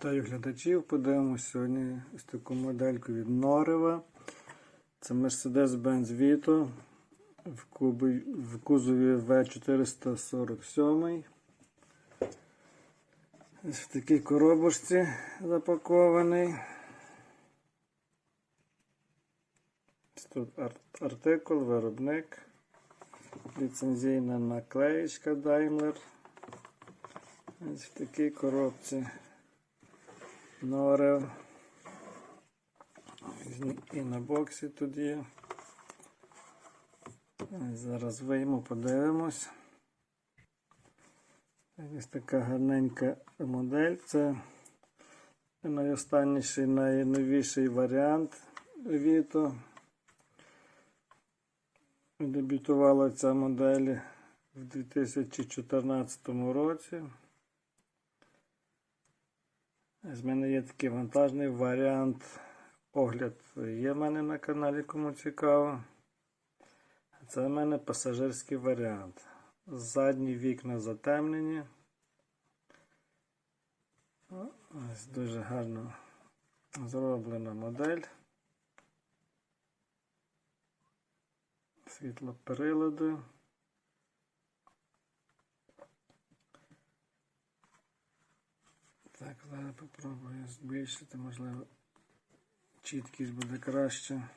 Вітаю глядачів. Подивимося сьогодні ось таку модельку від Норева. Це Mercedes-Benz Vito в, кубі, в кузові V447. Ось в такій коробочці запакований. Тут артикул, виробник, ліцензійна наклеєчка Daimler. Ось в такій коробці. Норев. І на боксі тут є. Зараз вийму, подивимось. Ось така гарненька модель. Це найостанніший, найновіший варіант Vito. Дебютувала ця модель в 2014 році. З мене є такий вантажний варіант. Огляд є в мене на каналі, кому цікаво. Це в мене пасажирський варіант. Задні вікна затемнені. Ось дуже гарно зроблена модель. Світлоприлади. Так, зараз попробую збільшити, можливо, чіткість буде краще.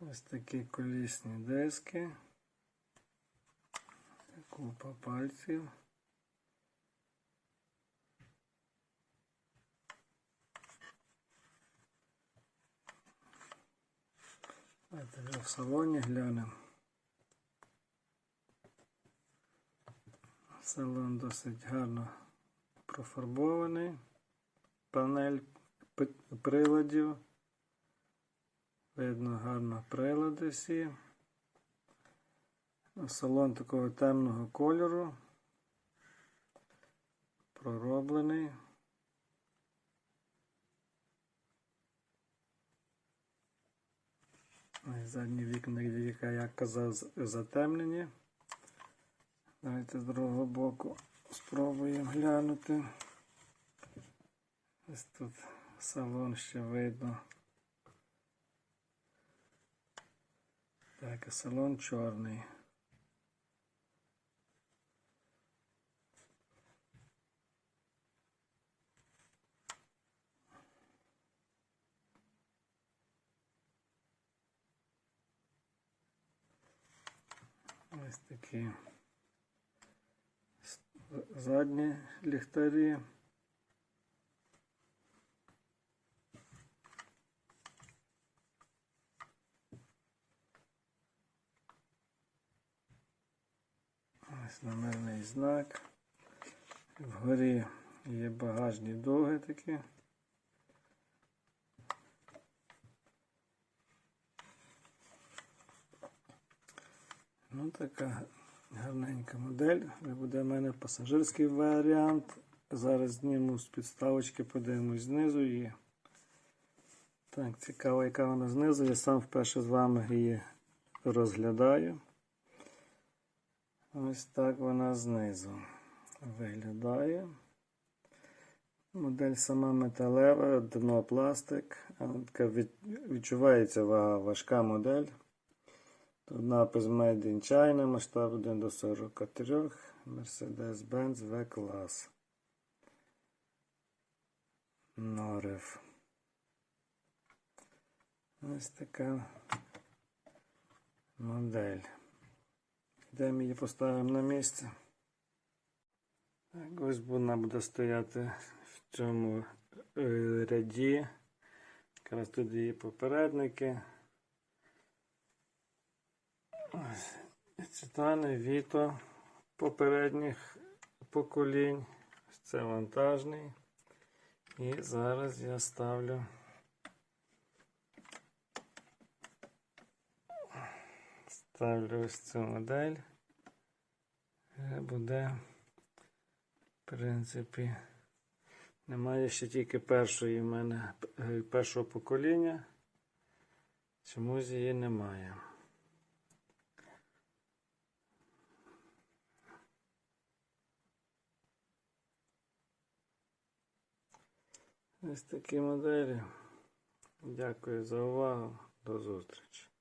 Ось такі колісні диски. Купа пальців. Давайте вже в салоні глянемо. Салон досить гарно профарбований. Панель приладів. Видно гарно прилади всі. Салон такого темного кольору. Пророблений. Задні вікна, віка, я казав, затемнені. Давайте з другого боку спробуємо глянути. Ось тут салон ще видно. Так, салон чорний. Ось такі задні ліхтарі. Ось номерний знак. Вгорі є багажні дуги такі. Ну, така гарненька модель. Буде в мене пасажирський варіант. Зараз зніму з підставочки, подивимось знизу її. Так, цікаво, яка вона знизу. Я сам вперше з вами її розглядаю. Ось так вона знизу виглядає. Модель сама металева, дно пластик. Така відчувається вага, важка модель. Тут напис Made in China, масштаб 1 до 43, Mercedes-Benz V-клас. Норев. Ось така модель. Де ми її поставимо на місце? Так, ось вона буде стояти в цьому е, ряді. Якраз тут її попередники. Ось, Цитани, Віто попередніх поколінь. Це вантажний. І зараз я ставлю. Ставлю ось цю модель. Е, Буде, в принципі, Немає ще тільки першої в мене е, першого покоління. Чомусь її немає. Ось такі моделі. Дякую за увагу. До зустрічі.